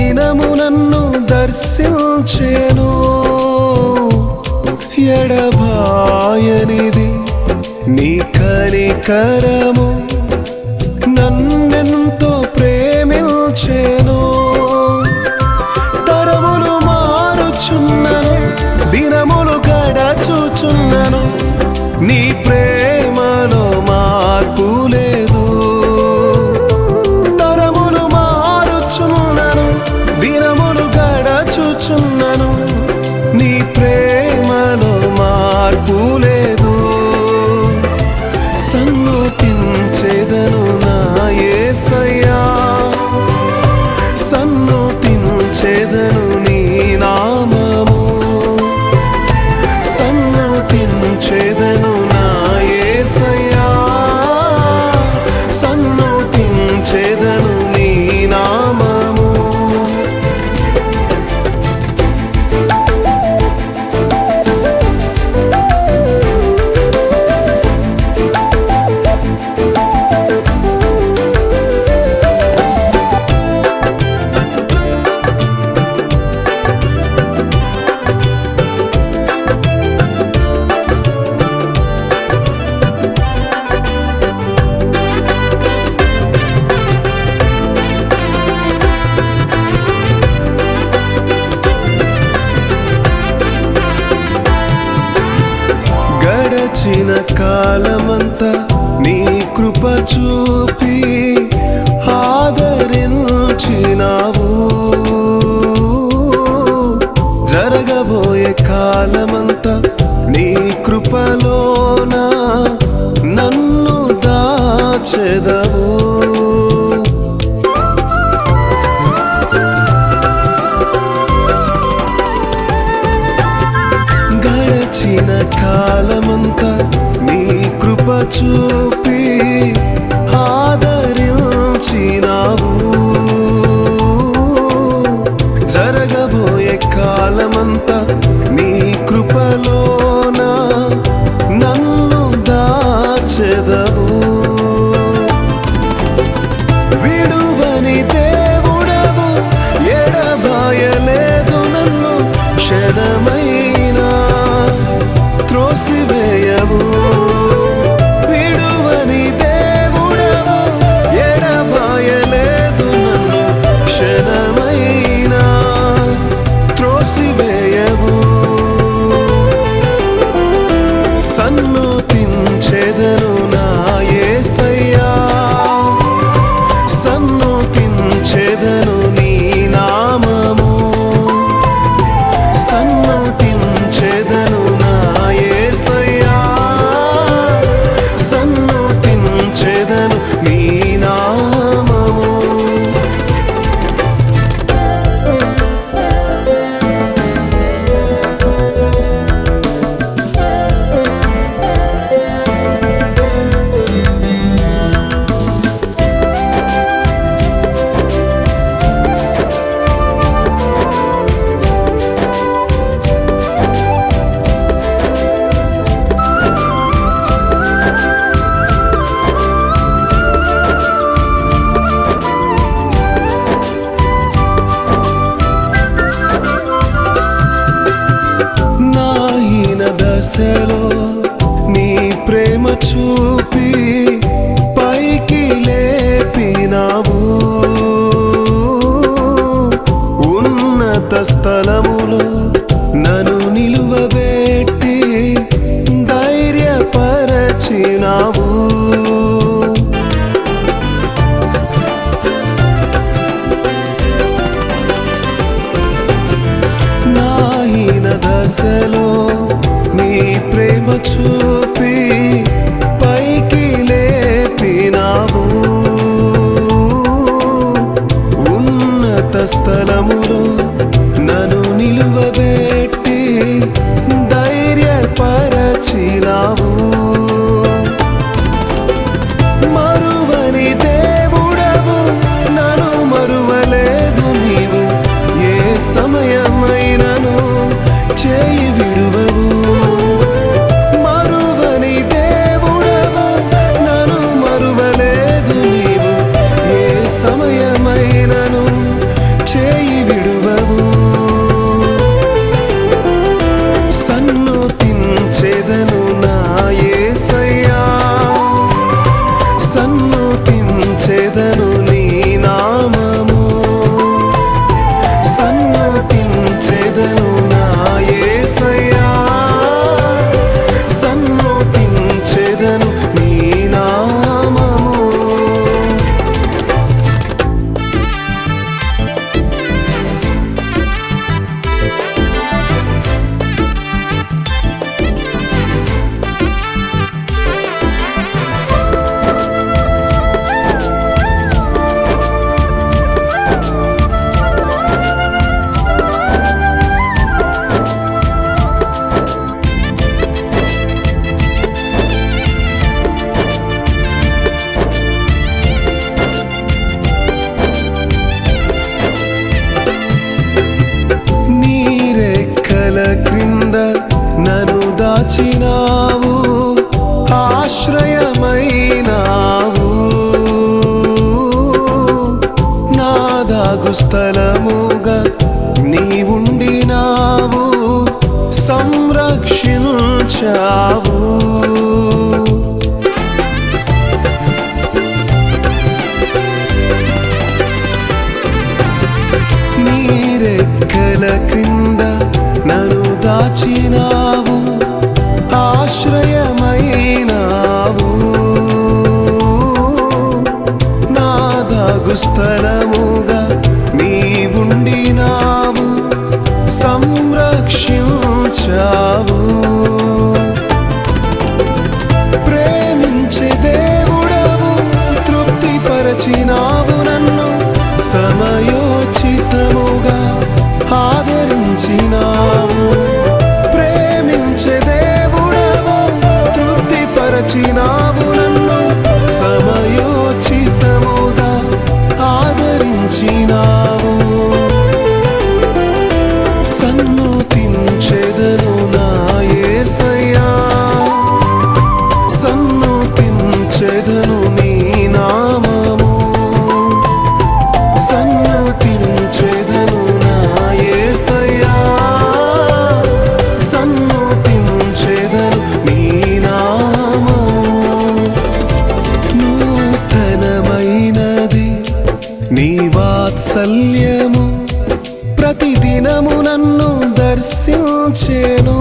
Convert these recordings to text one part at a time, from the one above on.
దినము నన్ను దర్శించేను. ఎడబాయనిది నీ కనికరము నన్నెంతో ప్రేమించేను. తరములు మారుచున్నను దినములు గడచుచున్నను. నీ ప్రేమలో మార్పు గడచిన కాలమంతా నీ కృప చూపి ఆదరించినావు. జరగబోయే కాలమంతా నీ కృపలోన నన్ను దాచెదవు. దశలో నీ ప్రేమ చూపి పైకి లేపినావు. ఉన్నత స్థలములో నన్ను నిలువబెట్టి ధైర్యపరచినావు. ఉన్నత స్థలములో నన్ను నిలువబెట్టి ధైర్యపరచినావు. మరువని దేవుడవు నన్ను మరువలేదు నీవు. ఏ సమయమైనను కాచినావు ఆశ్రయమైనావు. నాదాగు స్థలముగా నీవుండినావు సంరక్షించావు. నీరెక్కల క్రింద దాచినా మరచినా నీ వాత్సల్యము ప్రతిదినము నన్ను దర్శించేను.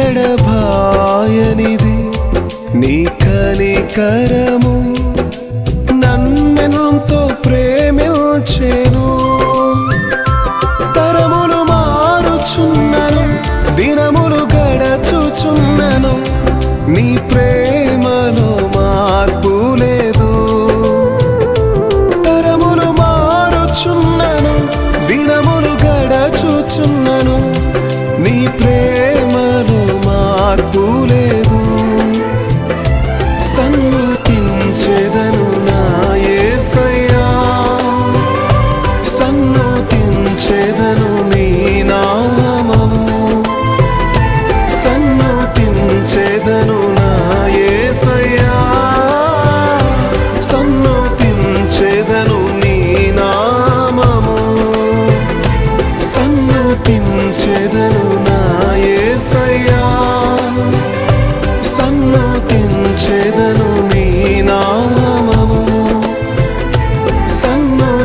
ఎడబాయనిది నీ కలికరము నన్నెంతో ప్రేమించేను. తరములు మారుచున్నను దినములు గడచుచున్నను నీ ప్రే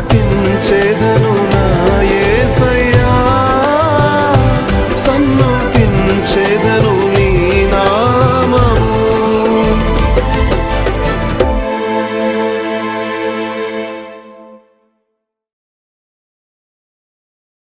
స్తుతించేదను నాయ